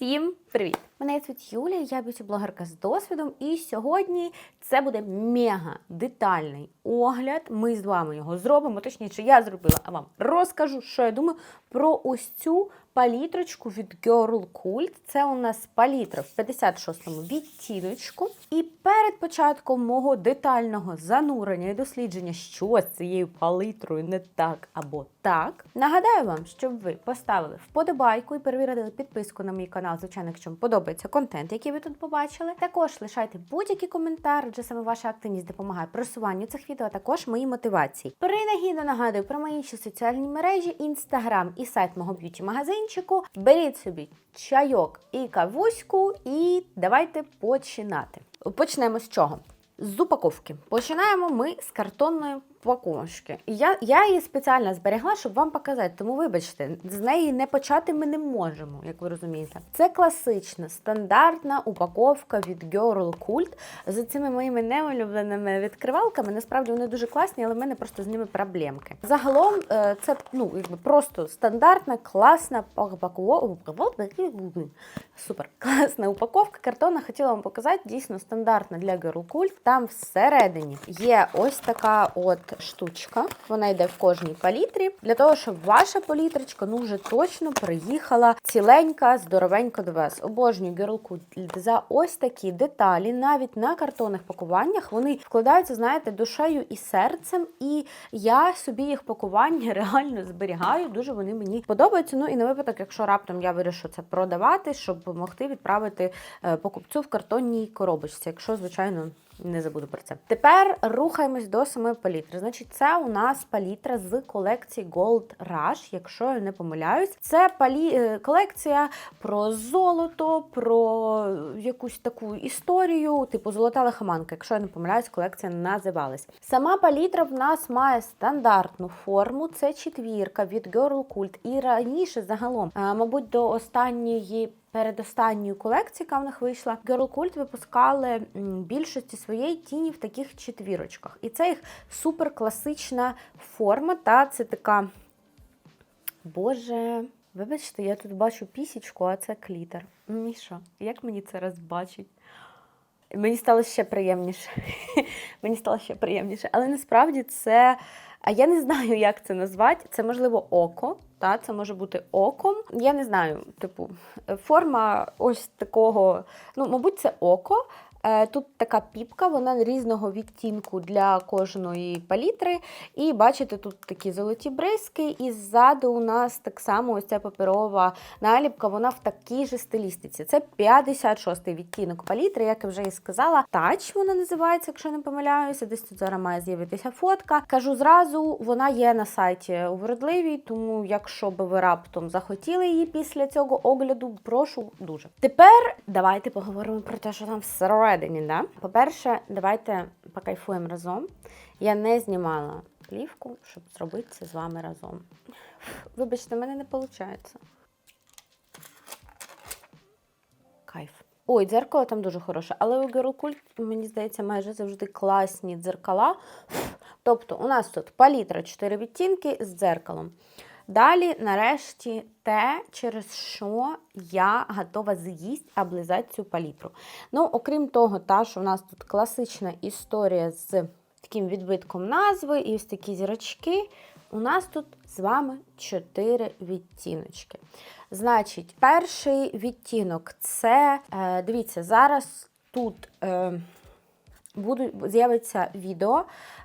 Всім привіт! Мене звуть Юлія, я б'юті-блогерка з досвідом, і сьогодні це буде мега детальний огляд. Ми з вами його зробимо. Точніше, я зробила, а вам розкажу, що я думаю про ось цю палітрочку від Girl Cult. Це у нас палітра в 56-му відтіночку. І перед початком мого детального занурення і дослідження, що з цією палітрою не так або так, нагадаю вам, щоб ви поставили вподобайку і перевірили підписку на мій канал, звичайно, якщо вам подобається контент, який ви тут побачили. Також лишайте будь-який коментар, адже саме ваша активність допомагає просуванню цих відео, а також моїй мотивації. Принагідно нагадую про мої інші соціальні мережі, інстаграм і сайт мого б'юті магазинчику. Беріть собі чайок і кавуську, і давайте починати. Почнемо з чого? З упаковки. Починаємо ми з картонної упаковочки. І Я, я її спеціально зберегла, щоб вам показати. Тому, вибачте, з неї не почати ми не можемо, як ви розумієте. Це класична стандартна упаковка від Girl Cult з цими моїми неулюбленими відкривалками. Насправді вони дуже класні, але в мене просто з ними проблемки. Загалом е, це ну, якби просто стандартна, класна. Супер класна упаковка. Картона хотіла вам показати дійсно стандартна для Girl Cult. Там всередині є ось така от штучка. Вона йде в кожній палітрі. Для того, щоб ваша палітрочка ну вже точно приїхала ціленька, здоровенька до вас. Обожнюю Girl за ось такі деталі, навіть на картонних пакуваннях вони вкладаються, знаєте, душею і серцем. І я собі їх пакування реально зберігаю. Дуже вони мені подобаються. Ну і на випадок, якщо раптом я вирішу це продавати, щоб могти відправити е, покупцю в картонній коробочці, якщо, звичайно. Не забуду про це. Тепер рухаємось до самої палітри. Значить, це у нас палітра з колекції Gold Rush, якщо я не помиляюсь. Це палі... е, колекція про золото, про якусь таку історію, типу золота лихоманка. Якщо я не помиляюсь, колекція називалась. Сама палітра в нас має стандартну форму. Це четвірка від Girl Cult. І раніше загалом, е, мабуть, до останньої. Передостанньої колекції, яка в них вийшла, Girl Cult випускали більшості своєї тіні в таких четвірочках. І це їх супер класична форма. Та це така. Боже, вибачте, я тут бачу пісічку, а це клітер. Міша, як мені це розбачить? Мені стало ще приємніше. Мені стало ще приємніше. Але насправді це. А я не знаю, як це назвати. Це можливо око. Та, це може бути оком. Я не знаю, типу, форма ось такого. Ну, мабуть, це око. Е, Тут така піпка, вона різного відтінку для кожної палітри. І бачите, тут такі золоті бризки, і ззаду у нас так само ось ця паперова наліпка, вона в такій же стилістиці. Це 56-й відтінок палітри, як я вже і сказала. Тач вона називається, якщо не помиляюся. Десь тут зараз має з'явитися фотка. Кажу зразу, вона є на сайті у вродливій, тому якщо би ви раптом захотіли її після цього огляду, прошу дуже. Тепер давайте поговоримо про те, що там всередині. Да? По-перше, давайте покайфуємо разом. Я не знімала плівку, щоб зробити це з вами разом. Вибачте, в мене не виходить. Кайф. Ой, дзеркало там дуже хороше, але у Girl мені здається, майже завжди класні дзеркала. Тобто, у нас тут палітра 4 відтінки з дзеркалом. Далі, нарешті, те, через що я готова з'їсти, облизати цю палітру. Ну, окрім того, та, що в нас тут класична історія з таким відбитком назви і ось такі зірочки. У нас тут з вами 4 відтіночки. Значить, перший відтінок це, е, дивіться, зараз тут е, буде, з'явиться відео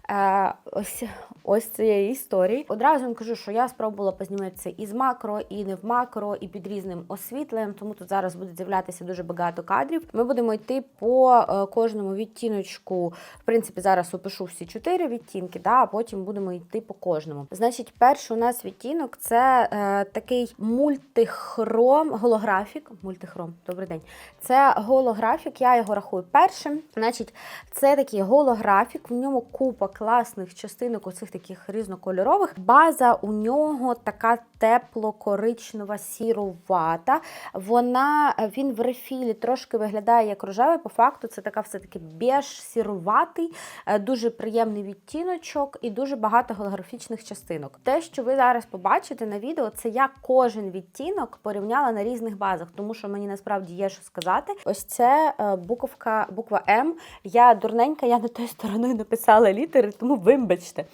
е, ось, ось цієї історії. Одразу вам кажу, що я спробувала познімати це і з макро, і не в макро, і під різним освітленням, тому тут зараз буде з'являтися дуже багато кадрів. Ми будемо йти по е, кожному відтіночку. В принципі, зараз опишу всі чотири відтінки, да, а потім будемо йти по кожному. Значить, перший у нас відтінок це е, такий мультихром, голографік. Мультихром, добрий день. Це голографік, я його рахую першим. Значить, Це такий голографік, в ньому купа класних частинок, оцих таких різнокольорових. База у нього така тепло-коричнева сірувата. Вона він в рефілі трошки виглядає як рожевий. По факту це така все-таки беж сіруватий, е, дуже приємний відтіночок і дуже багато голографічних частинок. Те, що ви зараз побачите на відео, це я кожен відтінок порівняла на різних базах, тому що мені насправді є що сказати. Ось це е, буковка, буква М. Я дурненька, я не тою стороною написала літери, тому вибачте.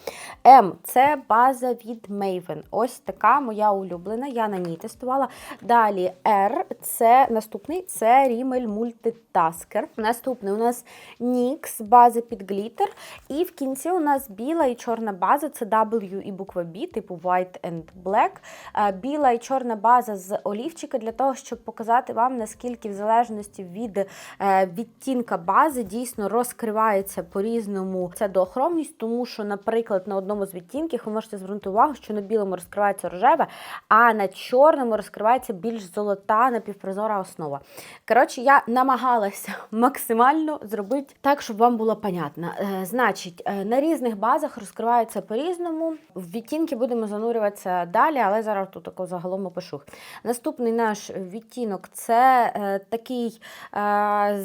М це база від Maven. Ось така моя улюблена. Я на ній тестувала. Далі R це наступний це Rimmel Multitasker. Наступний у нас NYX, база під глітер. І в кінці у нас біла і чорна база це W і буква B, типу White and Black. Е, Біла і чорна база з олівчика для того, щоб показати вам, наскільки в залежності від е, відтінка бази дійсно розкривається по-різному ця доохромність, тому що, наприклад, на одному з відтінків ви можете звернути увагу, що на білому розкривається рожеве, а на чорному розкривається більш золота напівпрозора основа. Коротше, я намагалася максимально зробити так, щоб вам було понятно. Е, Значить, е, на різних базах розкривається по-різному. В відтінки будемо занурюватися далі, але зараз тут тако загалом опишу. Наступний наш відтінок це е, такий е,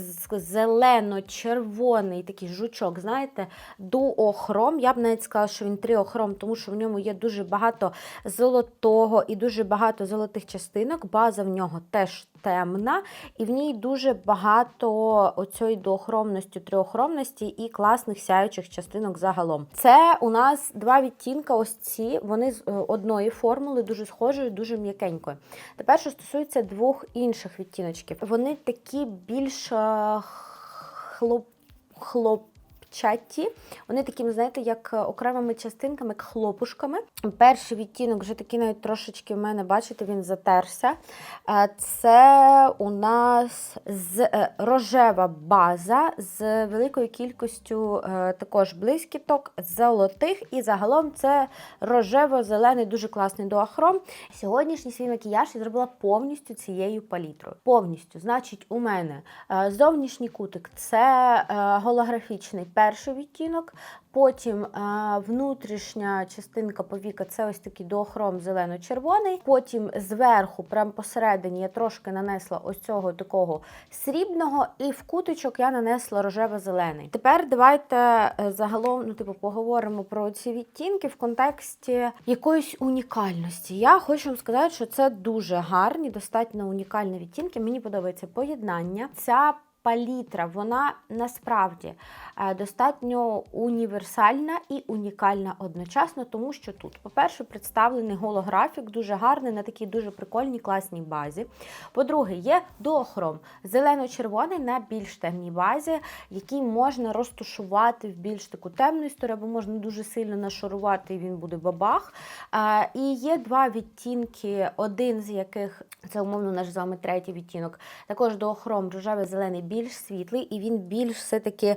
зелено-червоний такий жучок, знаєте, дуохром. Я б навіть сказала, що він тріохром, тому що в ньому є дуже багато золотого і дуже багато золотих частинок. База в нього теж темна, і в ній дуже багато оцієї доохромності, тріохромності і класних сяючих частинок загалом. Це у нас два відтінка, ось ці, вони з е, одної формули, дуже схожої, дуже м'якенької. Тепер, що стосується двох інших відтіночків, вони такі більш е, хлоп, хлопчаті. Вони такими, знаєте, як е, окремими частинками, як хлопушками. Перший відтінок вже такий навіть трошечки в мене, бачите, він затерся. Е, Це у нас з е, рожева база з великою кількістю також блискіток, золотих, і загалом це рожево-зелений, дуже класний дуахром. Сьогоднішній свій макіяж я зробила повністю цією палітрою. Повністю. Значить, у мене зовнішній кутик це голографічний перший відтінок. Потім е, внутрішня частинка повіка це ось такий доохром зелено-червоний. Потім зверху, прямо посередині, я трошки нанесла ось цього такого срібного, і в куточок я нанесла рожево-зелений. Тепер давайте е, загалом ну, типу, поговоримо про ці відтінки в контексті якоїсь унікальності. Я хочу вам сказати, що це дуже гарні, достатньо унікальні відтінки. Мені подобається поєднання. Ця палітра, вона насправді е, достатньо універсальна і унікальна одночасно, тому що тут, по-перше, представлений голографік, дуже гарний на такій дуже прикольній класній базі. По-друге, є доохром зелено-червоний на більш темній базі, який можна розтушувати в більш таку темну історію, або можна дуже сильно нашарувати, і він буде бабах. Е, І є два відтінки, один з яких це умовно наш з вами третій відтінок. Також доохром рожевий зелений більш світлий, і він більш все-таки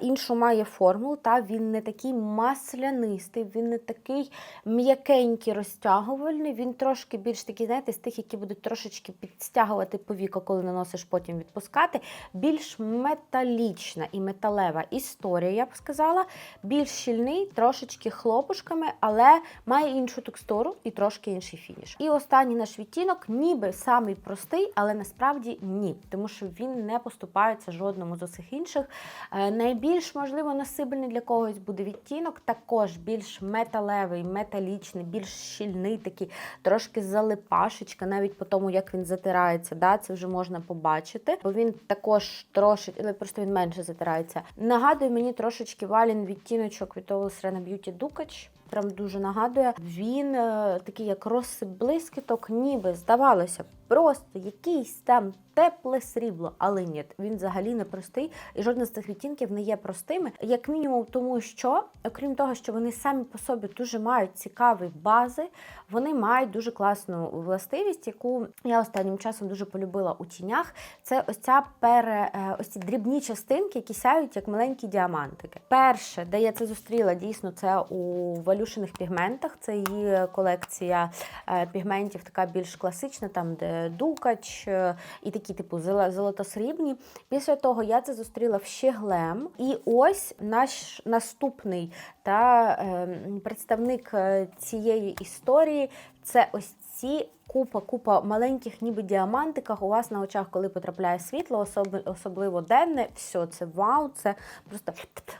іншу має формулу. Та він не такий маслянистий, він не такий м'якенький, розтягувальний. Він трошки більш такий, знаєте, з тих, які будуть трошечки підстягувати повіка, коли наносиш, потім відпускати. Більш металічна і металева історія, я б сказала. Більш щільний, трошечки хлопушками, але має іншу текстуру і трошки інший фініш. І останній наш відтінок, ніби самий простий, але насправді ні, тому що він не поступається жодному з усіх інших. Е, Найбільш можливо насибельний для когось буде відтінок, також більш металевий, металічний, більш щільний, такий, трошки залипашечка, навіть по тому, як він затирається. Да, це вже можна побачити. Бо він також трошки, але просто він менше затирається. Нагадує мені трошечки валін відтіночок від того Serena Beauty Дукач. Прям дуже нагадує. Він е, такий, як розсип блискіток, ніби здавалося, б, просто якийсь там тепле срібло, але ні, він взагалі не простий, і жоден з цих відтінків не є простими. Як мінімум, тому що, окрім того, що вони самі по собі дуже мають цікаві бази, вони мають дуже класну властивість, яку я останнім часом дуже полюбила у тінях. Це ось ця пере, е, ось ці дрібні частинки, які сяють як маленькі діамантики. Перше, де я це зустріла, дійсно, це у валюшених пігментах. Це її колекція е, пігментів, така більш класична, там де Дукач е, і такі, типу, золотосрібні. Після того я це зустріла в Щеглем. І ось наш наступний та ем, представник е, цієї історії це ось ці купа, купа маленьких, ніби діамантиках. У вас на очах, коли потрапляє світло, особливо денне, все, це вау, це просто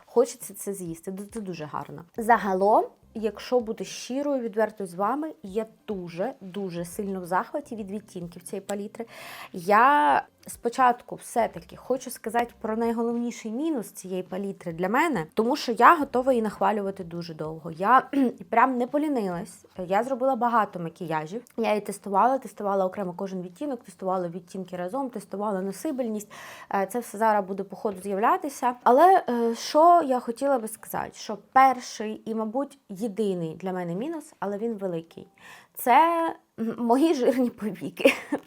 хочеться це з'їсти. Це дуже гарно. Загалом. Якщо бути щирою, відвертою з вами, я дуже дуже сильно в захваті від відтінків цієї палітри. Я спочатку все-таки хочу сказати про найголовніший мінус цієї палітри для мене, тому що я готова її нахвалювати дуже довго. Я прям не полінилась. Я зробила багато макіяжів. Я її тестувала, тестувала окремо кожен відтінок, тестувала відтінки разом, тестувала носибельність. Е, Це все зараз буде по ходу з'являтися. Але е, що я хотіла би сказати, що перший і, мабуть, єдиний для мене мінус, але він великий. Це мої жирні повіки.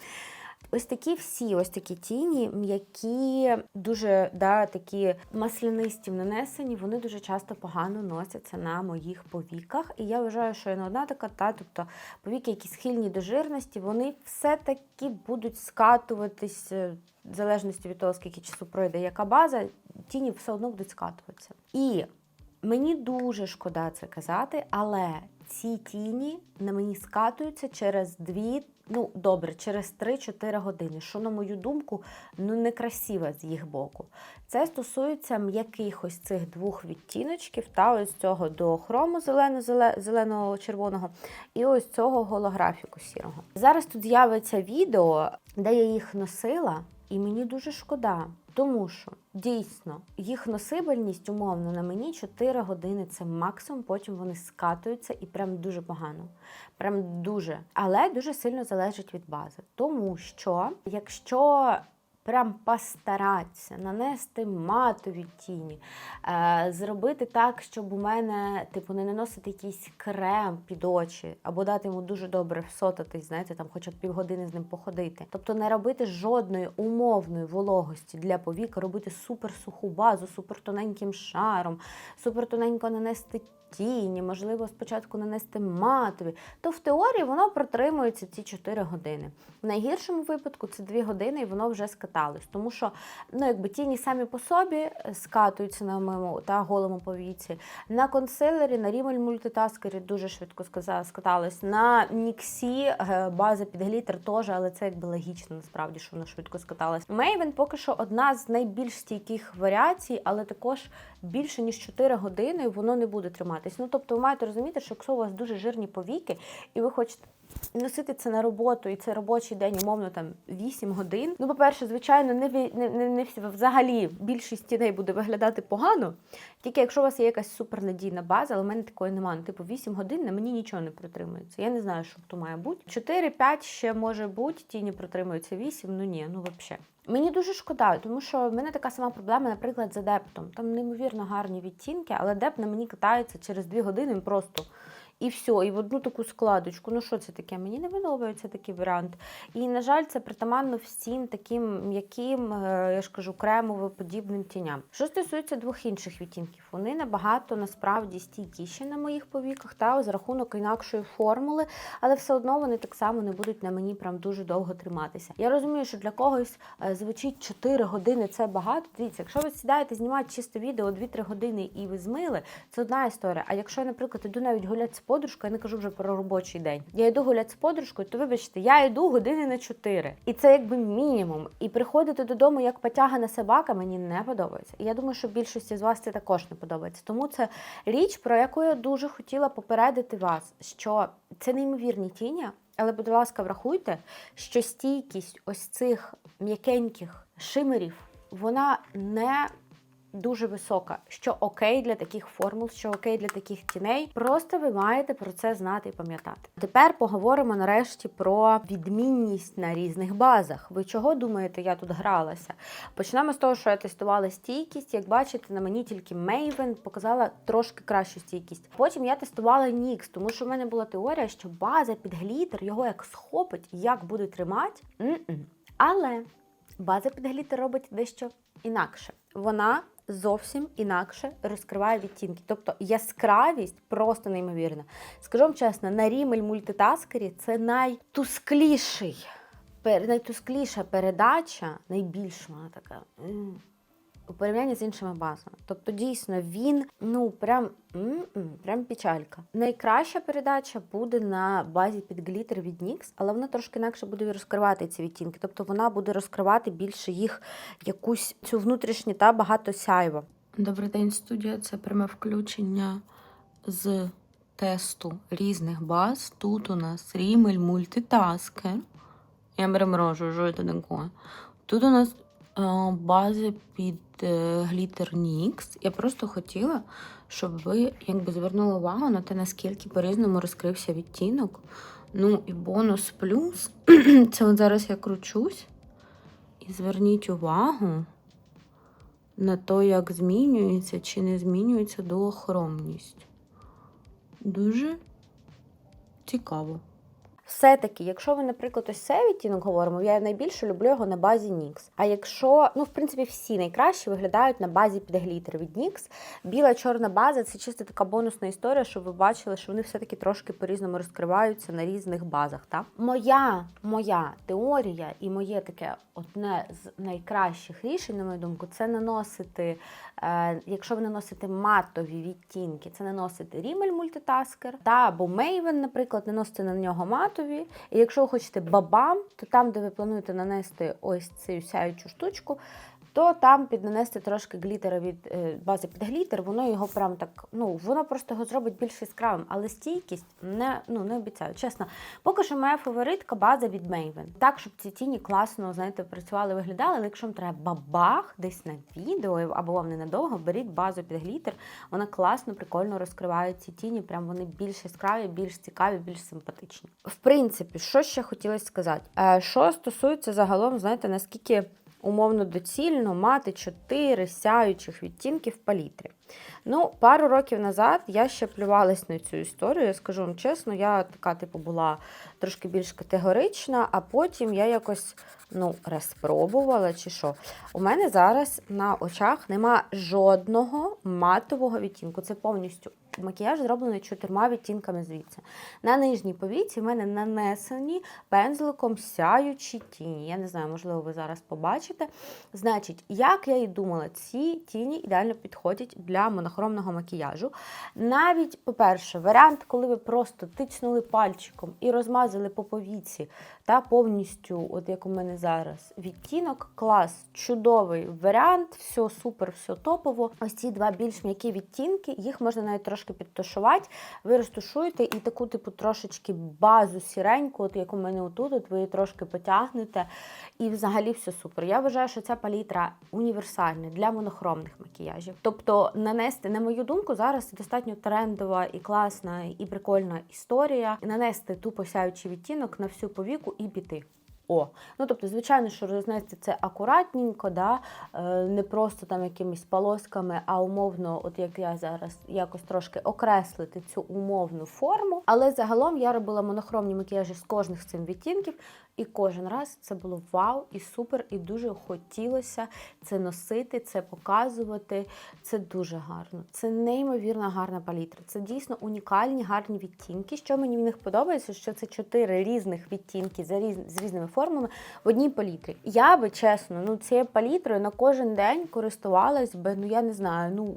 Ось такі всі, ось такі тіні, м'які, дуже да, такі маслянисті нанесені, вони дуже часто погано носяться на моїх повіках. І я вважаю, що я не одна така, та, тобто повіки, які схильні до жирності, вони все-таки будуть скатуватись, е, в залежності від того, скільки часу пройде яка база, тіні все одно будуть скатуватися. І Мені дуже шкода це казати, але ці тіні на мені скатуються через дві, ну добре, через 3-4 години, що, на мою думку, ну некрасиво з їх боку. Це стосується м'яких ось цих двох відтіночків, та ось цього до хрому зелено червоного і ось цього голографіку сірого. Зараз тут з'явиться відео, де я їх носила, і мені дуже шкода. Тому що дійсно їх носибельність умовно на мені 4 години це максимум, потім вони скатуються і прям дуже погано. Прям дуже. Але дуже сильно залежить від бази. Тому що якщо прям постаратися нанести матові тіні, е, зробити так, щоб у мене, типу, не наносити якийсь крем під очі, або дати йому дуже добре всотатись, знаєте, там хоча б півгодини з ним походити. Тобто не робити жодної умовної вологості для повік, робити супер суху базу, супер тоненьким шаром, супер тоненько нанести тіні, можливо, спочатку нанести матові, то в теорії воно протримується ці 4 години. В найгіршому випадку це 2 години і воно вже скаталось. Тому що ну, якби тіні самі по собі е, скатуються на моєму та голому повіці. На консилері, на Rimmel мультитаскері дуже швидко скаталось. На Ніксі е, база під глітер теж, але це якби логічно насправді, що воно швидко скаталось. Maven поки що одна з найбільш стійких варіацій, але також більше ніж 4 години воно не буде триматись. Ну тобто ви маєте розуміти, що якщо у вас дуже жирні повіки, і ви хочете носити це на роботу, і це робочий день, умовно там 8 годин. Ну, по-перше, звичайно, не, не, не, не взагалі більшість тіней буде виглядати погано. Тільки якщо у вас є якась супернадійна база, але в мене такої немає. Ну, типу, 8 годин на мені нічого не протримується. Я не знаю, що то має бути. 4-5 ще може бути, тіні протримуються 8, ну ні, ну взагалі. Мені дуже шкода, тому що в мене така сама проблема, наприклад, з адептом. Там неймовірно гарні відтінки, але адепт на мені катається через 2 години просто. І все, і в одну таку складочку. Ну що це таке? Мені не подобається такий варіант. І, на жаль, це притаманно всім таким м'яким, е, я ж кажу, кремово-подібним тіням. Що стосується двох інших відтінків, вони набагато насправді стійкіші на моїх повіках та за рахунок інакшої формули, але все одно вони так само не будуть на мені прям дуже довго триматися. Я розумію, що для когось е, звучить 4 години це багато. Дивіться, якщо ви сідаєте знімати чисто відео 2-3 години і ви змили, це одна історія. А якщо наприклад, іду навіть гуляти з подружкою, я не кажу вже про робочий день. Я йду гуляти з подружкою, то вибачте, я йду години на 4. І це якби мінімум. І приходити додому як потягана собака мені не подобається. І я думаю, що більшості з вас це також не подобається. Тому це річ, про яку я дуже хотіла попередити вас, що це неймовірні тіні. Але, будь ласка, врахуйте, що стійкість ось цих м'якеньких шимерів, вона не дуже висока, що окей для таких формул, що окей для таких тіней. Просто ви маєте про це знати і пам'ятати. Тепер поговоримо нарешті про відмінність на різних базах. Ви чого думаєте, я тут гралася? Почнемо з того, що я тестувала стійкість. Як бачите, на мені тільки Maven показала трошки кращу стійкість. Потім я тестувала NYX, тому що в мене була теорія, що база під глітер його як схопить, як буде тримати. М-м. Але база під глітер робить дещо інакше. Вона зовсім інакше розкриває відтінки. Тобто яскравість просто неймовірна. Скажу вам чесно, на рімель мультитаскері це найтускліший найтускліша передача, найбільш вона така. У порівнянні з іншими базами. Тобто, дійсно, він ну прям, прям печалька. Найкраща передача буде на базі під глітер від NYX, але вона трошки інакше буде розкривати ці відтінки. Тобто вона буде розкривати більше їх якусь цю внутрішню та багато сяйва. Добрий день, студія. Це пряме включення з тесту різних баз. Тут у нас Rimmel Multitasker. Я мережу, що це таке. Тут у нас бази під е, Glitter NYX. Я просто хотіла, щоб ви якби звернули увагу на те, наскільки по-різному розкрився відтінок. Ну і бонус плюс. це от зараз я кручусь. І зверніть увагу на то, як змінюється чи не змінюється доохромність. Дуже цікаво. Все-таки, якщо ви, наприклад, ось цей відтінок говоримо, я найбільше люблю його на базі NYX. А якщо, ну, в принципі, всі найкращі виглядають на базі під глітер від NYX. Біла чорна база це чисто така бонусна історія, щоб ви бачили, що вони все-таки трошки по-різному розкриваються на різних базах. Та? Моя, моя теорія і моє таке одне з найкращих рішень, на мою думку, це наносити, е, якщо ви наносите матові відтінки, це наносити Rimmel Multitasker та або Maven, наприклад, наносите на нього матові. І якщо ви хочете бабам, то там, де ви плануєте нанести ось цю сяючу штучку, то там піднанести трошки глітера від е, бази під глітер, воно його прям так, ну воно просто його зробить більш яскравим, але стійкість не, ну, не обіцяю. Чесно, поки що моя фаворитка база від Maven. Так, щоб ці тіні класно, знаєте, працювали, виглядали, але якщо вам треба бабах десь на відео або вам ненадовго, беріть базу під глітер. Вона класно, прикольно розкриває ці тіні. Прям вони більш яскраві, більш цікаві, більш симпатичні. В принципі, що ще хотілося сказати? Е, Що стосується загалом, знаєте, наскільки умовно доцільно мати чотири сяючих відтінки в палітрі. Ну, пару років назад я ще плювалась на цю історію. Я скажу вам чесно, я така, типу, була трошки більш категорична, а потім я якось ну, розпробувала чи що. У мене зараз на очах нема жодного матового відтінку. Це повністю макіяж зроблений чотирма відтінками звідси. На нижній повіці в мене нанесені пензликом сяючі тіні. Я не знаю, можливо, ви зараз побачите. Значить, як я і думала, ці тіні ідеально підходять для монохромного макіяжу. Навіть, по-перше, варіант, коли ви просто тицнули пальчиком і розмазали по повіці та повністю, от як у мене зараз, відтінок, клас, чудовий варіант, все супер, все топово. Ось ці два більш м'які відтінки, їх можна навіть трошки підтушувати. Ви розтушуєте і таку, типу, трошечки базу сіреньку, от як у мене отут, от ви її трошки потягнете. І взагалі все супер. Я вважаю, що ця палітра універсальна для монохромних макіяжів. Тобто, нанести, на мою думку, зараз достатньо трендова і класна і прикольна історія. Нанести тупо сяючий відтінок на всю повіку і піти. О, ну тобто, звичайно, що рознести це акуратненько, да? е, не просто там якимись полосками, а умовно, от як я зараз, якось трошки окреслити цю умовну форму. Але загалом я робила монохромні макіяжі з кожних цим відтінків, і кожен раз це було вау і супер, і дуже хотілося це носити, це показувати. Це дуже гарно. Це неймовірно гарна палітра. Це дійсно унікальні гарні відтінки. Що мені в них подобається, що це чотири різних відтінки з різними формами в одній палітрі. Я би чесно, ну цією палітрою на кожен день користувалась би, ну я не знаю, ну.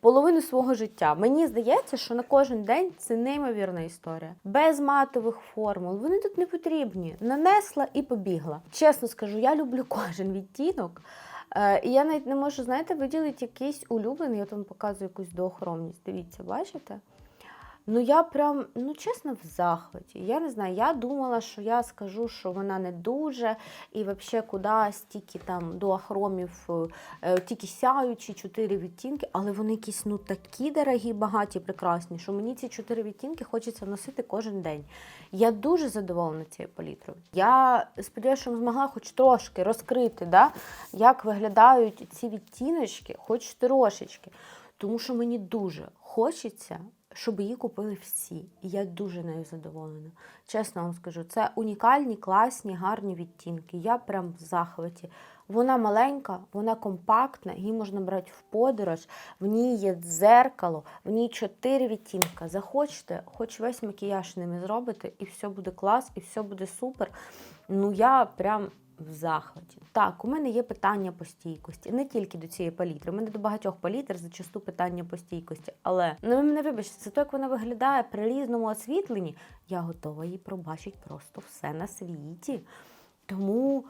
Половину свого життя. Мені здається, що на кожен день це неймовірна історія. Без матових формул. Вони тут не потрібні. Нанесла і побігла. Чесно скажу, я люблю кожен відтінок. Е, і я навіть не можу, знаєте, виділити якийсь улюблений, я вам показую якусь доохромність. Дивіться, бачите? Ну, я прям, ну чесно, в захваті. Я не знаю, я думала, що я скажу, що вона не дуже, і взагалі куди стільки там дуахромів, е, тільки сяючі чотири відтінки, але вони якісь ну такі дорогі, багаті, прекрасні, що мені ці чотири відтінки хочеться носити кожен день. Я дуже задоволена цією палітрою. Я сподіваюся, що змогла хоч трошки розкрити, да, як виглядають ці відтіночки, хоч трошечки. Тому що мені дуже хочеться щоб її купили всі. І я дуже нею задоволена. Чесно вам скажу, це унікальні, класні, гарні відтінки. Я прям в захваті. Вона маленька, вона компактна, її можна брати в подорож. В ній є дзеркало, в ній чотири відтінка. Захочете, хоч весь макіяж ними зробите, і все буде клас, і все буде супер. Ну я прям в захваті. Так, у мене є питання по стійкості. Не тільки до цієї палітри. У мене до багатьох палітр зачасту питання по стійкості. Але ну ви мене вибачте, за те, як вона виглядає при різному освітленні, я готова її пробачити просто все на світі. Тому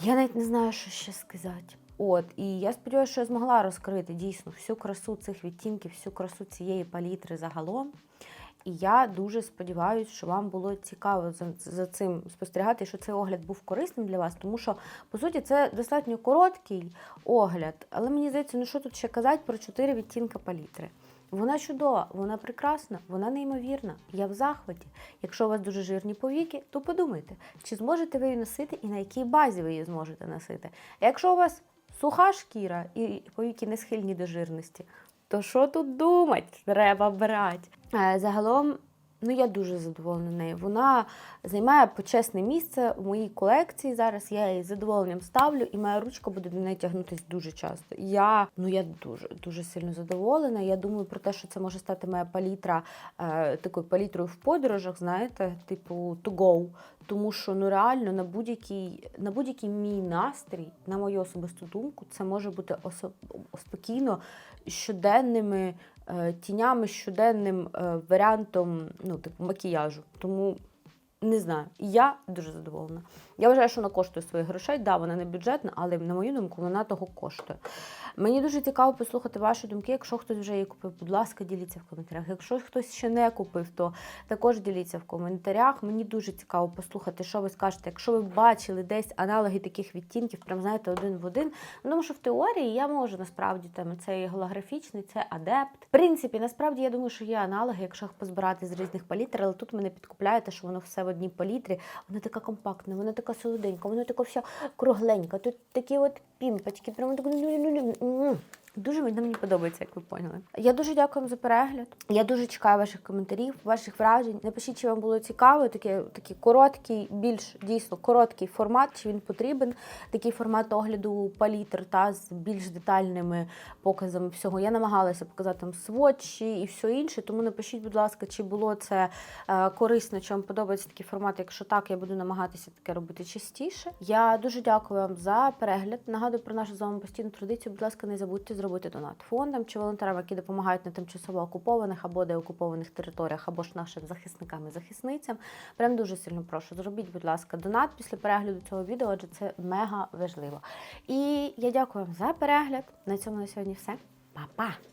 я навіть не знаю, що ще сказати. От, і я сподіваюся, що я змогла розкрити дійсно всю красу цих відтінків, всю красу цієї палітри загалом. І я дуже сподіваюся, що вам було цікаво за, за цим спостерігати, що цей огляд був корисним для вас, тому що, по суті, це достатньо короткий огляд, але мені здається, ну що тут ще казати про чотири відтінка палітри. Вона чудова, вона прекрасна, вона неймовірна. Я в захваті. Якщо у вас дуже жирні повіки, то подумайте, чи зможете ви її носити і на якій базі ви її зможете носити. Якщо у вас суха шкіра і повіки не схильні до жирності, то що тут думати? Треба брати. Е, Загалом, ну я дуже задоволена нею. Вона займає почесне місце в моїй колекції. Зараз я її задоволенням ставлю, і моя ручка буде до неї тягнутися дуже часто. Я ну я дуже дуже сильно задоволена. Я думаю про те, що це може стати моя палітра е, такою палітрою в подорожах, знаєте, типу to go. Тому що ну реально на будь-який на будь-який мій настрій, на мою особисту думку, це може бути осо- спокійно щоденними тінями, щоденним е, варіантом ну, типу, макіяжу. Тому не знаю, я дуже задоволена. Я вважаю, що вона коштує своїх грошей. Да, вона не бюджетна, але на мою думку, вона того коштує. Мені дуже цікаво послухати ваші думки. Якщо хтось вже її купив, будь ласка, діліться в коментарях. Якщо хтось ще не купив, то також діліться в коментарях. Мені дуже цікаво послухати, що ви скажете. Якщо ви бачили десь аналоги таких відтінків, прям знаєте, один в один. Ну, тому що в теорії я можу насправді там це голографічний, це адепт. В принципі, насправді я думаю, що є аналоги, якщо їх позбирати з різних палітр, але тут мене підкупляє те, що воно все в одній палітрі. Вона така компактна, вона така солоденька, вона така вся кругленька. Тут такі от пімпочки, прямо так. Дуже мені мені подобається, як ви поняли. Я дуже дякую за перегляд. Я дуже чекаю ваших коментарів, ваших вражень. Напишіть, чи вам було цікаво. Такий, такий короткий, більш дійсно короткий формат, чи він потрібен. Такий формат огляду палітр та з більш детальними показами всього. Я намагалася показати там сводчі і все інше. Тому напишіть, будь ласка, чи було це е, корисно, чи вам подобається такий формат. Якщо так, я буду намагатися таке робити частіше. Я дуже дякую вам за перегляд. Нагадую про нашу з вами постійну традицію. Будь ласка, не забудьте зробити донат фондам чи волонтерам, які допомагають на тимчасово окупованих або деокупованих територіях, або ж нашим захисникам і захисницям. Прям дуже сильно прошу. Зробіть, будь ласка, донат після перегляду цього відео, адже це мега важливо. І я дякую вам за перегляд. На цьому на сьогодні все. Па-па!